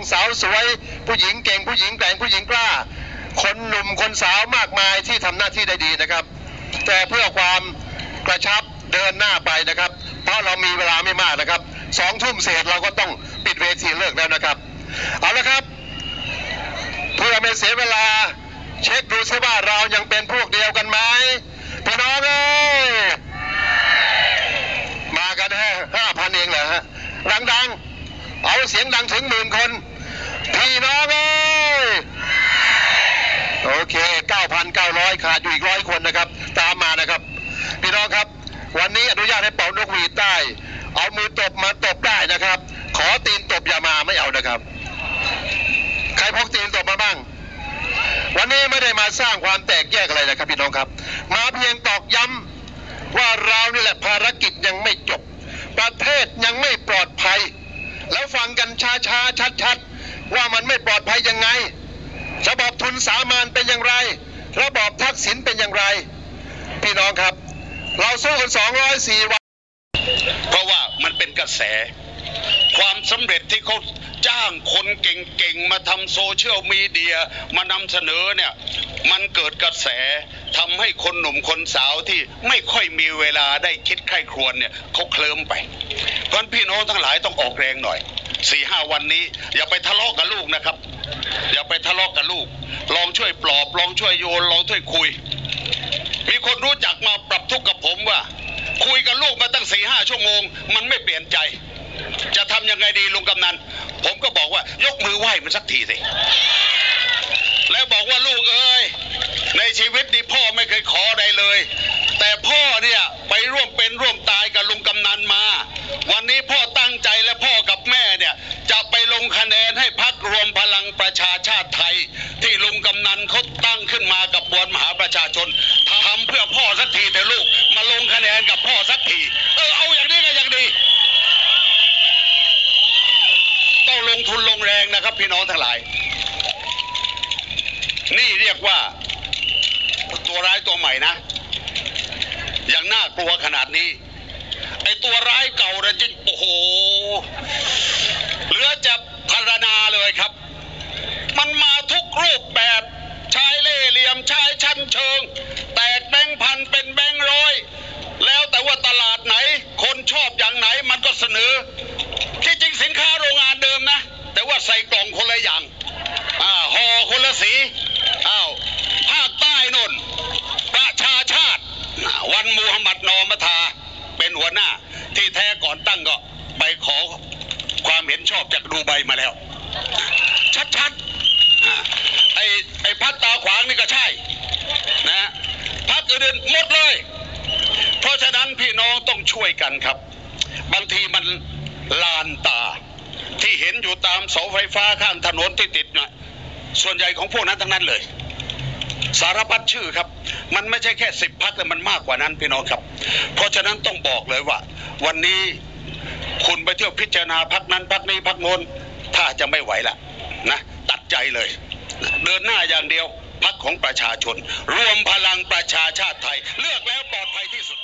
องสาวสวย ผู้หญิงเก่งผู้หญิงแต่งผู้หญิงกล้า คนหนุ่มคนสาวมากมายที่ทำหน้าที่ได้ดีนะครับ แต่เพื่อความกระชับเดินหน้าไปนะครับ เพราะเรามีเวลาไม่มากนะครับสองทุ่มเศษเราก็ต้องปิดเวทีเลิกแล้วนะครับ เอาละครับ เพื่อไม่เสียเวลาเช็คดูซิว่าเรายังเป็นพวกเดียวกันไหมพี่น้องเอ้ยมากันแค่ห้าพันเองเหรอฮะดังๆ เอาเสียงดังถึงหมื่นคน พี่น้องเอ้ยโอเค 9,900 ขาดอยู่อีกร้อยคนนะครับ ตามมานะครับ พี่น้องครับ วันนี้อนุญาตให้เป่านกหวีดได้เอามือตบมาตบได้นะครับ ขอตีนตบอย่ามาไม่เอานะครับ ใครพกตีนตบมาบ้าง วันนี้ไม่ได้มาสร้างความแตกแยกอะไรนะครับ พี่น้องครับ มาเพียงตอกย้ำว่าเรานี่แหละภารกิจยังไม่จบ ประเทศยังไม่ปลอดภัย แล้วฟังกันช้าๆชัดๆ ว่ามันไม่ปลอดภัยยังไง ระบอบทุนสามัญเป็นอย่างไร ระบอบทักษิณเป็นอย่างไร พี่น้องครับ เราสู้กัน 204 วัน เพราะว่ามันเป็นกระแส ความสำเร็จที่เขาจ้างคนเก่งๆ มาทำโซเชียลมีเดียมานำเสนอเนี่ย มันเกิดกระแสทำให้คนหนุ่มคนสาวที่ไม่ค่อยมีเวลาได้คิดใคร่ครวญเนี่ยเขาเคลิ้มไป เพราะฉะนั้นพี่น้องทั้งหลายต้องออกแรงหน่อย สี่ห้าวันนี้ อย่าไปทะเลาะกับลูกนะครับ อย่าไปทะเลาะกับลูก ลองช่วยปลอบ ลองช่วยโยนลองช่วยคุย มีคนรู้จักมาปรับทุกข์กับผมว่า คุยกับลูกมาตั้งสี่ห้าชั่วโมง มันไม่เปลี่ยนใจ จะทำยังไงดีลุงกำนัน ผมก็บอกว่ายกมือไหว้มันสักทีสิแล้วบอกว่าลูกเอ้ยในชีวิตนี้พ่อไม่เคยขอใดเลย แต่พ่อเนี่ยไปร่วมเป็นร่วมตายกับลุงกำนันมา วันนี้พ่อตั้งใจและพ่อกับแม่เนี่ย จะไปลงคะแนนให้พักรวมพลังประชาชาติไทย ที่ลุงกำนันเขาตั้งขึ้นมากับมวลมหาประชาชนทำเพื่อพ่อสักทีเถอะลูก มาลงคะแนนกับพ่อสักที เออเอาอย่างนี้ก็ยังดี ต้องลงทุนลงแรงนะครับ พี่น้องทั้งหลาย นี่เรียกว่าตัวร้ายตัวใหม่นะอย่างน่ากลัวขนาดนี้ไอตัวร้ายเก่าเนี่ยจริงโอ้โห เหลือจะพรรณนาเลยครับ มันมาทุกรูปแบบชายเล่ห์เหลี่ยมชายชั้นเชิง แตกแบงค์พันเป็นแบงค์ร้อย แล้วแต่ว่าตลาดไหน คนชอบอย่างไหนมันก็เสนอ ที่จริงสินค้าโรงงานเดิมนะ แต่ว่าใส่กล่องคนละอย่าง อ่าห่อคนละสี อ้าว ภาคใต้นน ประชาชาติอ่าวันมูฮัมหมัดนอมทา เป็น หน้า ที่แท้ก่อนตั้งก็ไปขอความเห็นชอบจากดูใบมาแล้ว ชัดๆไอ้ไอ้พักตาขวางนี่ก็ใช่นะพักอื่นหมดเลย เพราะฉะนั้นพี่น้องต้องช่วยกันครับ บางทีมันลานตา ที่เห็นอยู่ตามเสาไฟฟ้าข้างถนนที่ติดน่ะส่วนใหญ่ของพวกนั้นทั้งนั้นเลย สารพัดชื่อครับ มันไม่ใช่แค่สิบพักแต่มันมากกว่านั้นพี่น้องครับ เพราะฉะนั้นต้องบอกเลยว่า วันนี้คุณไปเที่ยวพิจารณาพักนั้นพักนี้พักโน้นถ้าจะไม่ไหวละนะตัดใจเลย เดินหน้าอย่างเดียวพักของประชาชน รวมพลังประชาชาติไทย เลือกแล้วปลอดภัยที่สุด